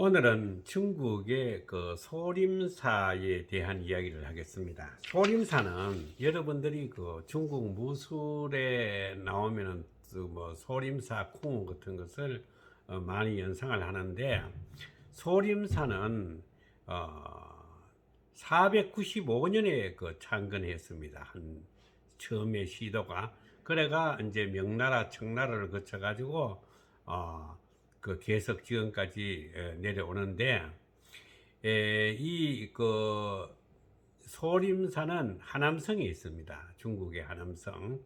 오늘은 중국의 그 소림사에 대한 이야기를 하겠습니다. 소림사는 여러분들이 그 중국 무술에 나오면은 그뭐 소림사 쿵 같은 것을 어, 많이 연상을 하는데 소림사는 어 495년에 그 창건했습니다. 한 처음에 시도가 그래가 이제 명나라 청나라를 거쳐 가지고 어, 그 계속 지금까지 에, 내려오는데 이그 소림사는 하남성에 있습니다. 중국의 하남성.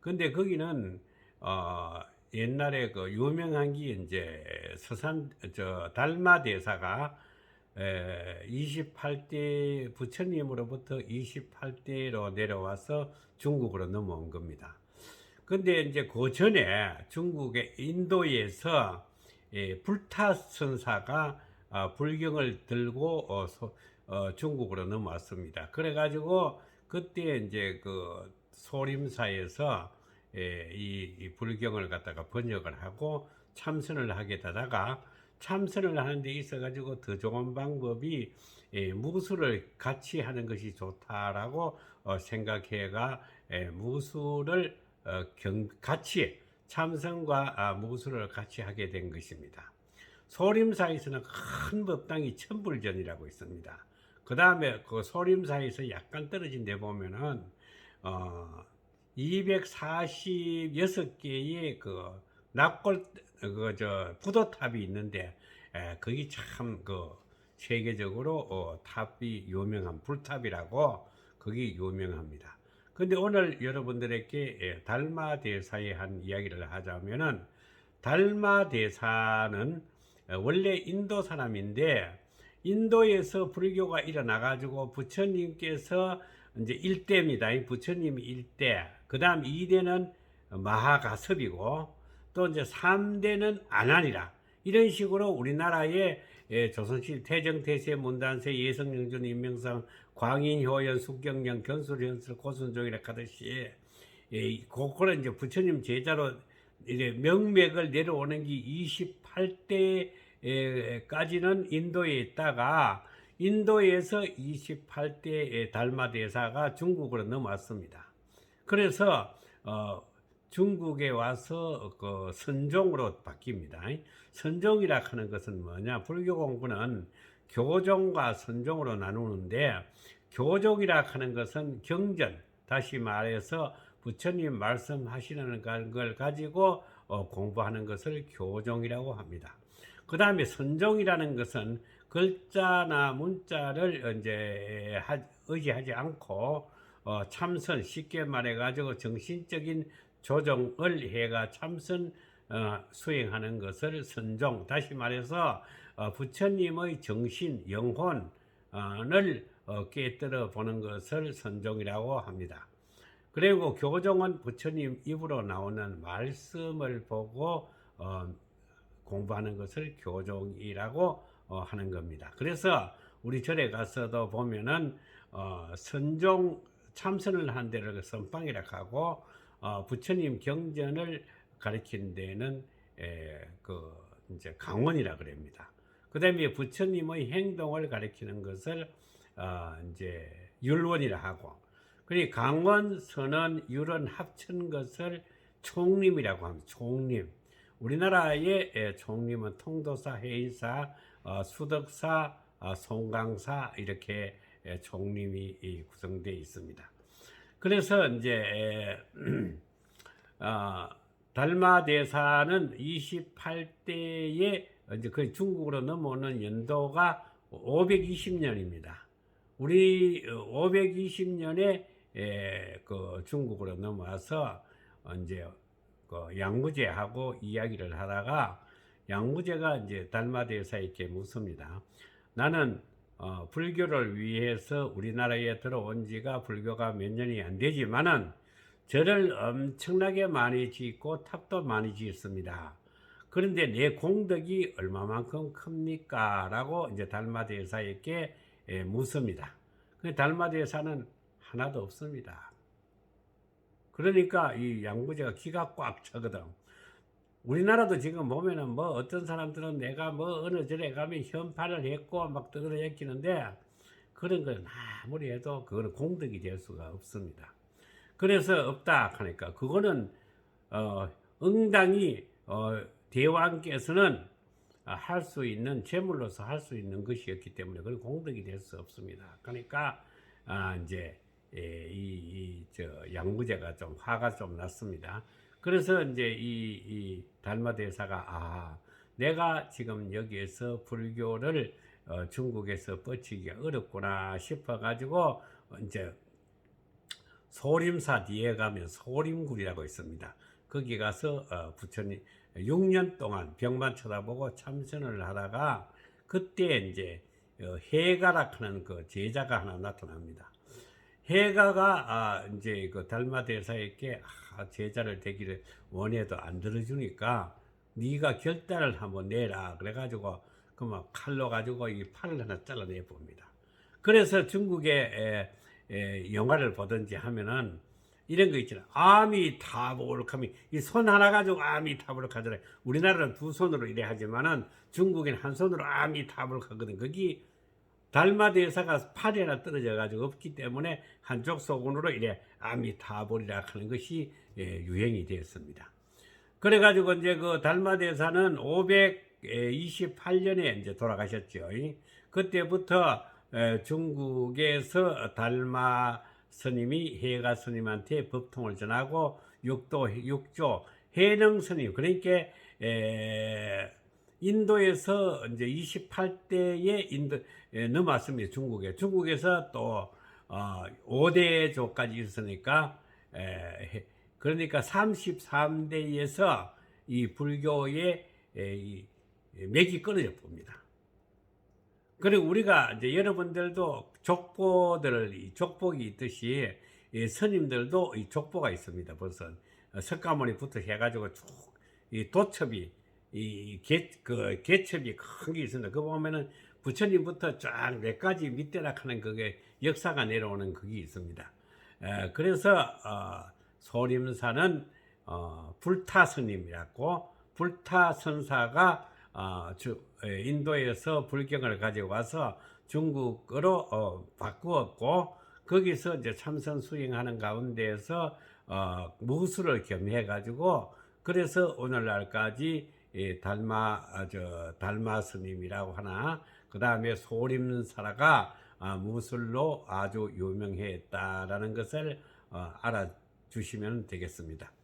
근데 거기는 어 옛날에 그 유명한 게 이제 서산 저 달마 대사가 에, 28대 부처님으로부터 28대로 내려와서 중국으로 넘어온 겁니다. 근데 이제 그 전에 중국의 인도에서 예, 불타선사가 아, 불경을 들고 어, 소- 어, 중국으로 넘어왔습니다. 그래가지고 그때 이제 그 소림사에서 예, 이, 이 불경을 갖다가 번역을 하고 참선을 하게 되다가 참선을 하는 데 있어 가지고 더 좋은 방법이 예, 무술을 같이 하는 것이 좋다라고 어, 생각해가 예, 무술을 어, 경, 같이 참선과 아, 무술을 같이 하게 된 것입니다. 소림사에서는 큰 법당이 천불전이라고 있습니다. 그 다음에 그 소림사에서 약간 떨어진 데 보면은 어, 246개의 그 납골 그 저 부도탑이 있는데 에, 거기 참 그 세계적으로 어, 탑이 유명한 불탑이라고 거기 유명합니다. 근데 오늘 여러분들에게 예, 달마 대사에 한 이야기를 하자면은 달마 대사는 어, 원래 인도 사람인데 인도에서 불교가 일어나 가지고 부처님께서 이제 1대입니다. 부처님이 1대. 그다음 2대는 마하가섭이고 또 이제 3대는 아난이라. 이런 식으로 우리나라의 예, 조선실 태정태세 문단세 예성영준 임명상 광인효연 숙경령 견술현술 고순종이라 하듯이 예, 그거는 이제 부처님 제자로 이제 명맥을 내려오는 게 28대까지는 인도에 있다가 인도에서 28대 달마 대사가 중국으로 넘어왔습니다. 그래서 어, 중국에 와서 그 선종으로 바뀝니다. 선종이라 하는 것은 뭐냐? 불교 공부는 교종과 선종으로 나누는데 교종이라 하는 것은 경전, 다시 말해서 부처님 말씀하시는 걸 가지고 어, 공부하는 것을 교종이라고 합니다. 그 다음에 선종이라는 것은 글자나 문자를 이제 하- 의지하지 않고 어, 참선 쉽게 말해가지고 정신적인 조정을 해가 참선 어, 수행하는 것을 선종 다시 말해서 어, 부처님의 정신 영혼을 어, 깨뜨려 보는 것을 선종이라고 합니다. 그리고 교종은 부처님 입으로 나오는 말씀을 보고 어, 공부하는 것을 교종이라고 어, 하는 겁니다. 그래서 우리 절에 가서도 보면은 어, 선종 참선을 한 데를 선방이라 하고 어, 부처님 경전을 가리킨 데는 에, 그 이제 강원이라 그럽니다. 그다음에 부처님의 행동을 가리키는 것을 어, 이제 율원이라 하고 그리고 강원, 선원, 율원 합친 것을 총림이라고 합니다. 총림. 우리나라의 에, 총림은 통도사, 해인사, 어, 수덕사, 어, 송강사 이렇게 에, 총림이 이 구성되어 있습니다. 그래서 이제 에, 어, 달마 대사는 28대에 이제 그 중국으로 넘어오는 연도가 520년입니다. 우리 520년에 그 중국으로 넘어와서 이제 그 양무제하고 이야기를 하다가 양무제가 이제 달마 대사에게 묻습니다. 나는 어, 불교를 위해서 우리나라에 들어온 지가 불교가 몇 년이 안 되지만은 절을 엄청나게 많이 짓고 탑도 많이 짓습니다. 그런데 내 공덕이 얼마만큼 큽니까? 라고 이제 달마 대사에게 예, 묻습니다. 그 달마 대사는 하나도 없습니다. 그러니까 이 양부제가 기가 꽉 차거든. 우리나라도 지금 보면은 뭐 어떤 사람들은 내가 뭐 어느 절에 가면 현판을 했고 막 떠들어 얘기는데 그런 건 아무리 해도 그거는 공덕이 될 수가 없습니다. 그래서 없다 하니까 그거는 어, 응당이 어, 대왕께서는 할 수 있는 제물로서 할 수 있는 것이었기 때문에 그건 공덕이 될 수 없습니다. 그러니까 아, 이제 예, 이, 이, 저, 양무제가 좀 화가 좀 났습니다. 그래서 이제 이, 이 달마 대사가, 아, 내가 지금 여기에서 불교를 어, 중국에서 뻗치기가 어렵구나 싶어가지고, 이제 소림사 뒤에 가면 소림굴이라고 있습니다. 거기 가서 어, 부처님 6년 동안 벽만 쳐다보고 참선을 하다가 그때 이제 어, 해가라 하는 그 제자가 하나 나타납니다. 해가가 아, 이제 그 달마 대사에게 아, 제자를 되기를 원해도 안 들어주니까 네가 결단을 한번 내라 그래가지고 그막 칼로 가지고 이 팔을 하나 잘라내 봅니다. 그래서 중국의 에, 에, 영화를 보든지 하면은 이런 거 있잖아. 아미타불하면 이손 하나 가지고 아미타불 하잖아요. 우리나라는 두 손으로 이래 하지만은 중국에는 한 손으로 아미타불 하거든. 거기 달마 대사가 팔이 하나 떨어져 가지고 없기 때문에 한쪽 소군으로 이래 아미타불이라 하는 것이 예, 유행이 되었습니다. 그래 가지고 이제 그 달마 대사는 528년에 이제 돌아가셨죠. 그때부터 에, 중국에서 달마 스님이 해가 스님한테 법통을 전하고 육도 육조 해능 스님 그러니까 에, 인도에서 이제 28대에 인도 에, 넘었습니다. 중국에 중국에서 또 어, 5대조까지 있으니까 에, 그러니까 33대에서 이 불교의 에, 이 맥이 끊어져 봅니다. 그리고 우리가 이제 여러분들도 족보들을 이 족복이 있듯이 이 스님들도 이 족보가 있습니다. 벌써 석가모니부터 해가지고 쭉 이 도첩이 이개그 개첩이 큰 게 있습니다. 그 보면은 부처님부터 쫙 몇 가지 밑에라 하는 그게 역사가 내려오는 그게 있습니다. 에, 그래서 어, 소림사는 어, 불타스님이라고 불타선사가 어, 주, 에, 인도에서 불경을 가지고 와서 중국어로 어, 바꾸었고 거기서 이제 참선 수행하는 가운데에서 어, 무술을 겸해 가지고 그래서 오늘날까지 이 달마 아, 저 달마 스님이라고 하나 그 다음에 소림사라가 아, 무술로 아주 유명했다라는 것을 어, 알아주시면 되겠습니다.